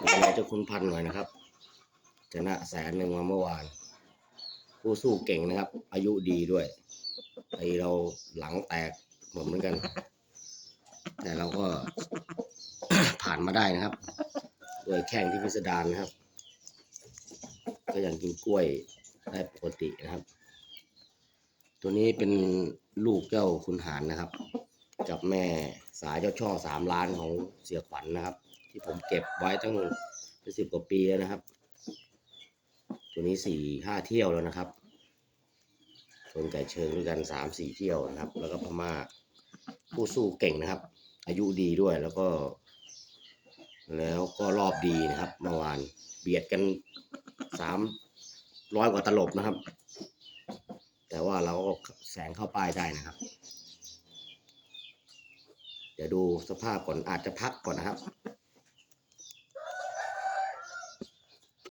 ดูแลเจ้าคุณพันหน่อยนะครับ ชนะแสนหนึ่งมาเมื่อวาน ผู้สู้เก่งนะครับ อายุดีด้วยไอเราหลังแตกหมดเหมือนกัน แต่เราก็ผ่านมาได้นะครับด้วยแข้งที่พิสดารนะครับ ก็ยังกินกล้วยได้ปกตินะครับ ตัวนี้เป็นลูกเจ้าคุณหารนะครับ กับแม่สายเจ้าช่อสามล้านของเสียขวัญนะครับ ที่ผมเก็บไว้ตั้งเป็นสิบกว่าปีแล้วนะครับ ตัวนี้สี่ห้าเที่ยวแล้วนะครับชนไก่เชิงด้วยกันสามสี่เที่ยวนะครับ แล้วก็พม่าผู้สู้เก่งนะครับ อายุดีด้วยแล้วก็ แล้วก็รอบดีนะครับเมื่อวานเบียดกันสามร้อยกว่าตลบนะครับ แต่ว่าเราก็แสงเข้าป้ายได้นะครับ เดี๋ยวดูสภาพก่อนอาจจะพักก่อนนะครับ